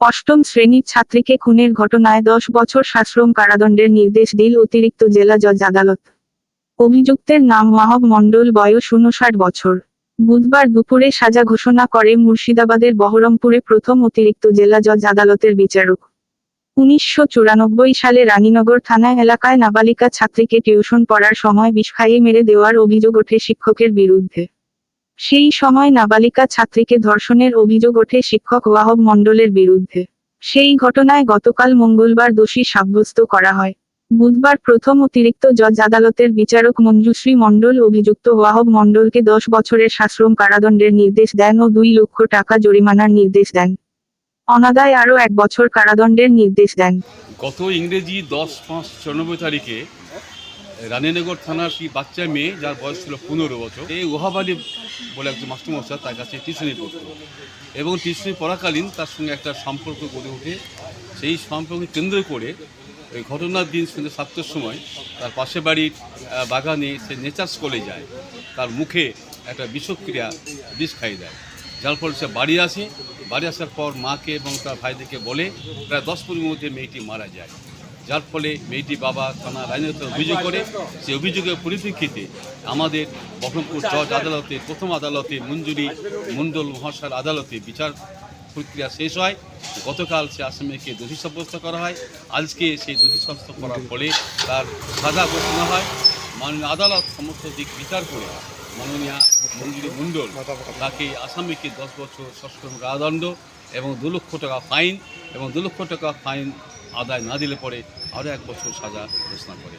অষ্টম শ্রেণির ছাত্রীকে খুনের ঘটনায় দশ বছর সাশ্রম কারাদণ্ডের নির্দেশ দিল অতিরিক্ত জেলা জজ আদালত। অভিযুক্তের নাম মাহব মণ্ডল, বয়স উনষাট বছর। বুধবার দুপুরে সাজা ঘোষণা করে মুর্শিদাবাদের বহরমপুরে প্রথম অতিরিক্ত জেলা জজ আদালতের বিচারক। উনিশশো চুরানব্বই সালে রানীনগর থানা এলাকায় নাবালিকা ছাত্রীকে টিউশন পড়ার সময় বিষ খাইয়ে মেরে দেওয়ার অভিযোগ ওঠে শিক্ষকের বিরুদ্ধে। সেই সময় নাবালিকা ছাত্রীকে ধর্ষণের অভিযোগ ওঠে শিক্ষক ওয়াহব মণ্ডলের বিরুদ্ধে। সেই ঘটনায় গতকাল মঙ্গলবার দোষী সাব্যস্ত করা হয়। বুধবার প্রথম অতিরিক্ত জজ আদালতের বিচারক মঞ্জুশ্রী মণ্ডল অভিযুক্ত ওয়াহব মণ্ডলকে দশ বছরের সাশ্রম কারাদণ্ডের নির্দেশ দেন ও দুই লক্ষ টাকা জরিমানার নির্দেশ দেন। অনাদায় আরও এক বছর কারাদণ্ডের নির্দেশ দেন। গত ইংরেজি দশ পাঁচ চুরানব্বই তারিখে রানীনগর থানার কি বাচ্চা মেয়ে, যার বয়স ছিল পনেরো বছর, এই ওহাব আলী বলে একজন মাস্টারমশাই তার কাছে টিউশনি পড়তো। এবং টিউশনি পড়াকালীন তার সঙ্গে একটা সম্পর্ক গড়ে ওঠে। সেই সম্পর্ককে কেন্দ্র করে ওই ঘটনার দিন সন্ধ্যে সাতটার সময় তার পাশে বাড়ির বাগানে সে নেচার স্কুলে যায়। তার মুখে একটা বিষক্রিয়া বিষ খাইয়ে দেয়। যার ফলে সে বাড়ি আসে। বাড়ি আসার পর মাকে এবং তার ভাইদেরকে বলে, প্রায় দশ মিনিটের মধ্যে মেয়েটি মারা যায়। যার ফলে মেয়েটি বাবা থানা লাইনে অভিযোগ করে, সেই অভিযোগের পরিপ্রেক্ষিতে আমাদের বহরমপুর জজ আদালতে, প্রথম আদালতে মঞ্জুরি মণ্ডল মহাশয়ের আদালতে বিচার প্রক্রিয়া শেষ হয়। গতকাল সে আসামিকে দোষী সাব্যস্ত করা হয়। আজকে সেই দোষী সাব্যস্ত করার ফলে তার সাজা ঘোষণা হয়। মাননীয় আদালত সমস্ত দিক বিচার করে মাননীয় মঞ্জুরি মণ্ডল তাকে আসামিকে দশ বছর সশ্রম কারাদণ্ড এবং দু লক্ষ টাকা ফাইন এবং দু লক্ষ টাকা ফাইন আদায় না দিলে পরে আরও এক বছর সাজা ঘোষণা করে।